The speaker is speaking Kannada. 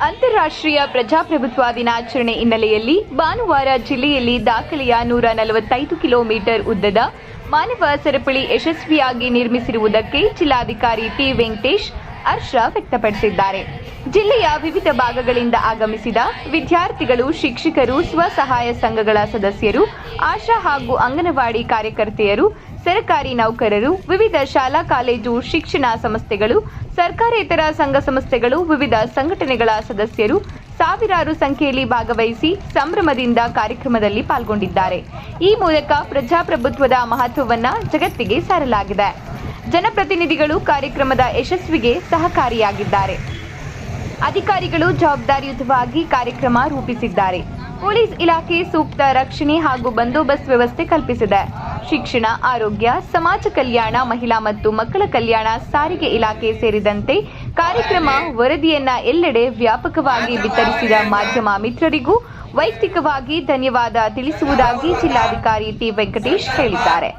ಅಂತಾರಾಷ್ಟ್ರೀಯ ಪ್ರಜಾಪ್ರಭುತ್ವ ದಿನಾಚರಣೆ ಹಿನ್ನೆಲೆಯಲ್ಲಿ ಭಾನುವಾರ ಜಿಲ್ಲೆಯಲ್ಲಿ ದಾಖಲೆಯ ನೂರ ನಲವತ್ತೈದು ಕಿಲೋಮೀಟರ್ ಉದ್ದದ ಮಾನವ ಸರಪಳಿ ಯಶಸ್ವಿಯಾಗಿ ನಿರ್ಮಿಸಿರುವುದಕ್ಕೆ ಜಿಲ್ಲಾಧಿಕಾರಿ ಟಿ ವೆಂಕಟೇಶ್ ಹರ್ಷ ವ್ಯಕ್ತಪಡಿಸಿದ್ದಾರೆ. ಜಿಲ್ಲೆಯ ವಿವಿಧ ಭಾಗಗಳಿಂದ ಆಗಮಿಸಿದ ವಿದ್ಯಾರ್ಥಿಗಳು, ಶಿಕ್ಷಕರು, ಸ್ವಸಹಾಯ ಸಂಘಗಳ ಸದಸ್ಯರು, ಆಶಾ ಹಾಗೂ ಅಂಗನವಾಡಿ ಕಾರ್ಯಕರ್ತೆಯರು ಸರ್ಕಾರಿ ನೌಕರರು, ವಿವಿಧ ಶಾಲಾ, ಕಾಲೇಜು, ಶಿಕ್ಷಣ ಸಂಸ್ಥೆಗಳು, ಸರ್ಕಾರೇತರ ಸಂಘ ಸಂಸ್ಥೆಗಳು, ವಿವಿಧ ಸಂಘಟನೆಗಳ ಸದಸ್ಯರು ಸಾವಿರಾರು ಸಂಖ್ಯೆಯಲ್ಲಿ ಭಾಗವಹಿಸಿ ಸಂಭ್ರಮದಿಂದ ಕಾರ್ಯಕ್ರಮದಲ್ಲಿ ಪಾಲ್ಗೊಂಡಿದ್ದಾರೆ. ಈ ಮೂಲಕ ಪ್ರಜಾಪ್ರಭುತ್ವದ ಮಹತ್ವವನ್ನ ಜಗತ್ತಿಗೆ ಸಾರಲಾಗಿದೆ. ಜನಪ್ರತಿನಿಧಿಗಳು ಕಾರ್ಯಕ್ರಮದ ಯಶಸ್ವಿಗೆ ಸಹಕಾರಿಯಾಗಿದ್ದಾರೆ. ಅಧಿಕಾರಿಗಳು ಜವಾಬ್ದಾರಿಯುತವಾಗಿ ಕಾರ್ಯಕ್ರಮ ರೂಪಿಸಿದ್ದಾರೆ. ಪೊಲೀಸ್ ಇಲಾಖೆ ಸೂಕ್ತ ರಕ್ಷಣೆ ಹಾಗೂ ಬಂದೋಬಸ್ತ್ ವ್ಯವಸ್ಥೆ ಕಲ್ಪಿಸಿದೆ. ಶಿಕ್ಷಣ, ಆರೋಗ್ಯ, ಸಮಾಜ ಕಲ್ಯಾಣ, ಮಹಿಳಾ ಮತ್ತು ಮಕ್ಕಳ ಕಲ್ಯಾಣ, ಸಾರಿಗೆ ಇಲಾಖೆ ಸೇರಿದಂತೆ ಕಾರ್ಯಕ್ರಮ ವರದಿಯನ್ನ ಎಲ್ಲೆಡೆ ವ್ಯಾಪಕವಾಗಿ ವಿತರಿಸಿದ ಮಾಧ್ಯಮ ಮಿತ್ರರಿಗೂ ವೈಯಕ್ತಿಕವಾಗಿ ಧನ್ಯವಾದ ತಿಳಿಸುವುದಾಗಿ ಜಿಲ್ಲಾಧಿಕಾರಿ ಟಿ ವೆಂಕಟೇಶ್ ಹೇಳಿದ್ದಾರೆ.